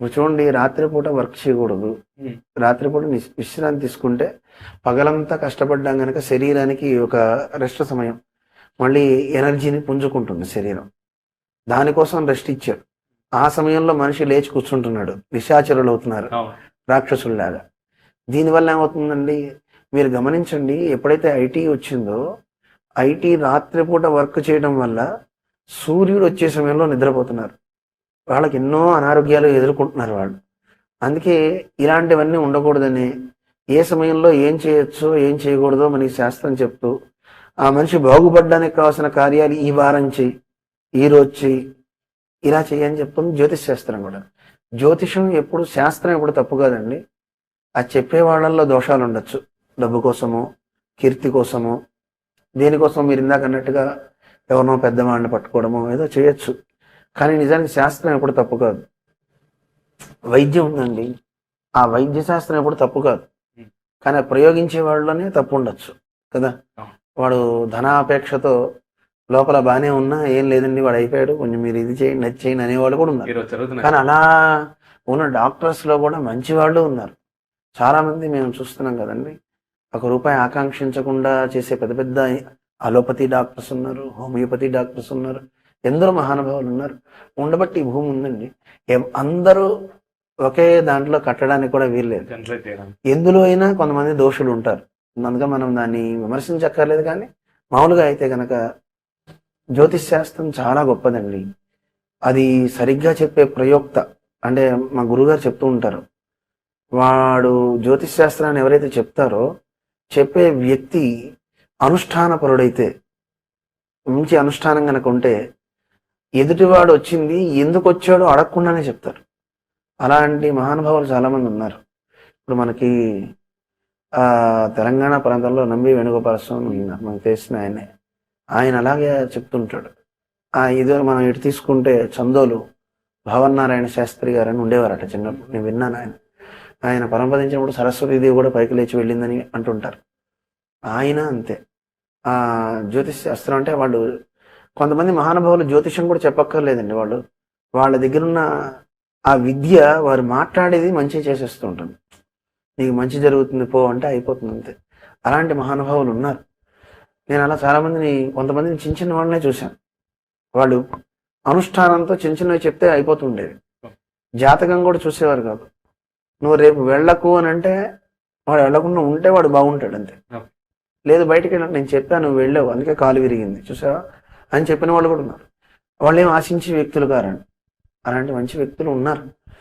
ఇప్పుడు చూడండి రాత్రిపూట వర్క్ చేయకూడదు. రాత్రిపూట విశ్రాంతి తీసుకుంటే పగలంతా కష్టపడ్డాం కనుక శరీరానికి ఒక రెస్ట్ సమయం మళ్ళీ ఎనర్జీని పుంజుకుంటుంది శరీరం. దానికోసం రెస్ట్ ఇచ్చారు ఆ సమయంలో మనిషి లేచి కూర్చుంటున్నాడు. నిశాచరులు అవుతున్నారు రాక్షసుల్లాగా. దీనివల్ల ఏమవుతుందండి? మీరు గమనించండి ఎప్పుడైతే ఐటీ వచ్చిందో ఐటీ రాత్రిపూట వర్క్ చేయడం వల్ల సూర్యుడు వచ్చే సమయంలో నిద్రపోతున్నారు. వాళ్ళకి ఎన్నో అనారోగ్యాలు ఎదుర్కొంటున్నారు వాళ్ళు. అందుకే ఇలాంటివన్నీ ఉండకూడదని ఏ సమయంలో ఏం చేయొచ్చో ఏం చేయకూడదో మనకి శాస్త్రం చెప్తూ ఆ మనిషి బాగుపడడానికి కావాల్సిన కార్యాలు ఈ వారం చేయి ఈ రోజు ఇలా చేయని చెప్తుంది జ్యోతిష్ శాస్త్రం కూడా. జ్యోతిషం ఎప్పుడు శాస్త్రం ఎప్పుడు తప్పు కాదండి. అది చెప్పే వాళ్ళల్లో దోషాలు ఉండొచ్చు. డబ్బు కోసమో కీర్తి కోసమో దేనికోసం మీరు ఇందాక అన్నట్టుగా ఎవరినో పెద్దవాడిని పట్టుకోవడమో ఏదో చేయొచ్చు. కానీ నిజానికి శాస్త్రం ఎప్పుడు తప్పు కాదు. వైద్యం ఉందండి. ఆ వైద్య శాస్త్రం ఎప్పుడు తప్పు కాదు. కానీ ప్రయోగించే వాళ్ళలోనే తప్పు ఉండొచ్చు కదా. వాడు ధనాపేక్షతో లోపల బాగానే ఉన్నా ఏం లేదండి వాడు అయిపోయాడు కొంచెం మీరు ఇది చేయండి అది చేయండి అనేవాళ్ళు కూడా ఉన్నారు. కానీ అలా ఉన్న డాక్టర్స్లో కూడా మంచి వాళ్ళు ఉన్నారు. చాలా మంది మేము చూస్తున్నాం కదండి. ఒక రూపాయి ఆకాంక్షించకుండా చేసే పెద్ద పెద్ద అలోపతి డాక్టర్స్ ఉన్నారు హోమియోపతి డాక్టర్స్ ఉన్నారు. ఎందరో మహానుభావులు ఉన్నారు. ఉండబట్టి ఈ భూమి ఉందండి. అందరూ ఒకే దాంట్లో కట్టడానికి కూడా వీల్లేదు. ఎందులో అయినా కొంతమంది దోషులు ఉంటారు. అందుకే మనం దాన్ని విమర్శించక్కర్లేదు కానీ మామూలుగా అయితే కనుక జ్యోతిష్ శాస్త్రం చాలా గొప్పదండి. అది సరిగ్గా చెప్పే ప్రయోక్త అంటే మా గురుగారు చెప్తూ ఉంటారు. వాడు జ్యోతిష్ శాస్త్రాన్ని ఎవరైతే చెప్తారో చెప్పే వ్యక్తి అనుష్ఠానపరుడైతే మంచి అనుష్ఠానం కనుక ఉంటే ఎదుటివాడు వచ్చింది ఎందుకు వచ్చాడో అడగకుండానే చెప్తారు. అలాంటి మహానుభావులు చాలామంది ఉన్నారు. ఇప్పుడు మనకి తెలంగాణ ప్రాంతంలో నంబి వేణుగోపాల స్వామి ఉన్నారు. మనకు తెలిసిన ఆయనే. ఆయన అలాగే చెప్తుంటాడు. ఆ ఇది మనం ఇటు తీసుకుంటే చందోలు భావన్నారాయణ శాస్త్రి గారు అని ఉండేవారట చిన్నప్పుడు. నేను విన్నాను ఆయన. ఆయన పరంపదించినప్పుడు సరస్వతీదేవి కూడా పైకి లేచి వెళ్ళిందని అంటుంటారు. ఆయన అంతే. ఆ జ్యోతిష్ శాస్త్రం అంటే వాళ్ళు కొంతమంది మహానుభావులు జ్యోతిషం కూడా చెప్పక్కర్లేదండి వాళ్ళు. వాళ్ళ దగ్గర ఉన్న ఆ విద్య వారు మాట్లాడేది మంచి చేసేస్తూ ఉంటుంది. నీకు మంచి జరుగుతుంది పో అంటే అయిపోతుంది అంతే. అలాంటి మహానుభావులు ఉన్నారు. నేను అలా చాలా మందిని కొంతమందిని చిన్న చిన్న వాళ్ళనే చూశాను. వాళ్ళు అనుష్ఠానంతో చిన్న చిన్నవి చెప్తే అయిపోతుండేది జాతకం కూడా చూసేవారు కాదు. నువ్వు రేపు వెళ్ళకు అని అంటే వాడు వెళ్ళకుండా ఉంటే వాడు బాగుంటాడు అంతే. లేదు బయటికి నేను చెప్పాను నువ్వు వెళ్ళావు అందుకే కాలు విరిగింది. చూసావా? అని చెప్పిన వాళ్ళు కూడా ఉన్నారు. వాళ్ళు ఏం ఆశించే వ్యక్తులు కారండి. అలాంటి మంచి వ్యక్తులు ఉన్నారు.